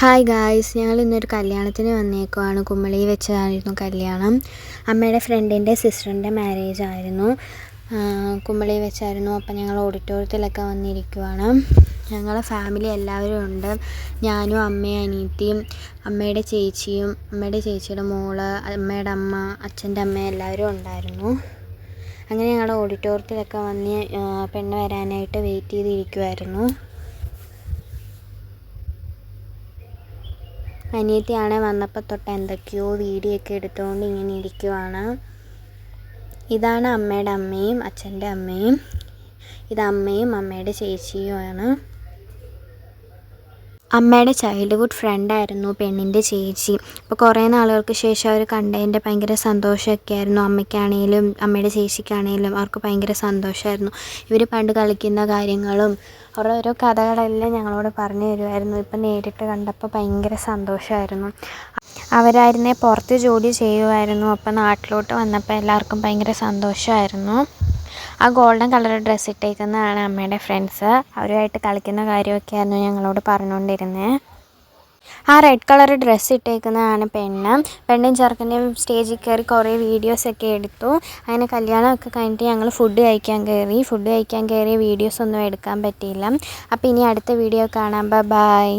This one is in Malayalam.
ഹായ് ഗായ്സ് ഞങ്ങൾ ഇന്നൊരു കല്യാണത്തിന് വന്നേക്കുവാണ്. കുമ്മളി വെച്ചതായിരുന്നു കല്യാണം. അമ്മയുടെ ഫ്രണ്ടിന്റെ സിസ്റ്ററിന്റെ മാരേജ് ആയിരുന്നു. കുമ്മളി വെച്ചായിരുന്നു. അപ്പം ഞങ്ങൾ ഓഡിറ്റോറിയത്തിലൊക്കെ വന്നിരിക്കുവാണ്. ഞങ്ങളെ ഫാമിലി എല്ലാവരും ഉണ്ട്. ഞാനും അമ്മയും അനിയത്തിയും അമ്മയുടെ ചേച്ചിയും അമ്മയുടെ ചേച്ചിയുടെ മോൾ അമ്മയുടെ അമ്മ അച്ഛന്റെ അമ്മ എല്ലാവരും ഉണ്ടായിരുന്നു. അങ്ങനെ ഞങ്ങൾ ഓഡിറ്റോറിയത്തിലൊക്കെ വന്ന് പെണ്ണ് വരാനായിട്ട് വെയിറ്റ് ചെയ്തിരിക്കുമായിരുന്നു അനിയത്തിയാണെ വന്നപ്പോൾ തൊട്ട് എന്തൊക്കെയോ വീഡിയോ ഒക്കെ എടുത്തുകൊണ്ട് ഇങ്ങനെ ഇരിക്കുവാണ്. ഇതാണ് അമ്മയുടെ അമ്മയും അച്ഛന്റെ അമ്മയും. ഇത് അമ്മയും അമ്മയുടെ ചേച്ചിയുമാണ്. അമ്മയുടെ ചൈൽഡ്ഹുഡ് ഫ്രണ്ടായിരുന്നു പെണ്ണിന്റെ ചേച്ചി. അപ്പോൾ കുറേ നാളുകൾക്ക് ശേഷം അവർ കണ്ടതിന്റെ ഭയങ്കര സന്തോഷമൊക്കെ ആയിരുന്നു അമ്മയ്ക്കാണേലും അമ്മയുടെ ചേച്ചിക്കാണേലും അവർക്ക് ഭയങ്കര സന്തോഷമായിരുന്നു. ഇവർ പണ്ട് കളിക്കുന്ന കാര്യങ്ങളും അവരുടെ ഓരോ കഥകളെല്ലാം ഞങ്ങളോട് പറഞ്ഞു തരുമായിരുന്നു. ഇപ്പം നേരിട്ട് കണ്ടപ്പോൾ ഭയങ്കര സന്തോഷമായിരുന്നു. അവരായിരുന്നേ പുറത്ത് ജോലി ചെയ്യുമായിരുന്നു. അപ്പോൾ നാട്ടിലോട്ട് വന്നപ്പോൾ എല്ലാവർക്കും ഭയങ്കര സന്തോഷമായിരുന്നു. ആ ഗോൾഡൻ കളർ ഡ്രസ്സ് ഇട്ടേക്കുന്നതാണ് അമ്മയുടെ ഫ്രണ്ട്സ് അവരുമായിട്ട് കളിക്കുന്ന കാര്യമൊക്കെ ആയിരുന്നു ഞങ്ങളോട് പറഞ്ഞുകൊണ്ടിരുന്നത് ആ റെഡ് കളർ ഡ്രസ്സ് ഇട്ടേക്കുന്നതാണ് പെണ്ണ്. പെണ്ണും ചെറുക്കന്റെയും സ്റ്റേജിൽ കയറി കുറേ വീഡിയോസൊക്കെ എടുത്തു. അങ്ങനെ കല്യാണമൊക്കെ കഴിഞ്ഞിട്ട് ഞങ്ങൾ ഫുഡ് കഴിക്കാൻ കയറി. ഫുഡ് കഴിക്കാൻ കയറിയ വീഡിയോസൊന്നും എടുക്കാൻ പറ്റിയില്ല. അപ്പോൾ ഇനി അടുത്ത വീഡിയോ കാണാം. ബൈ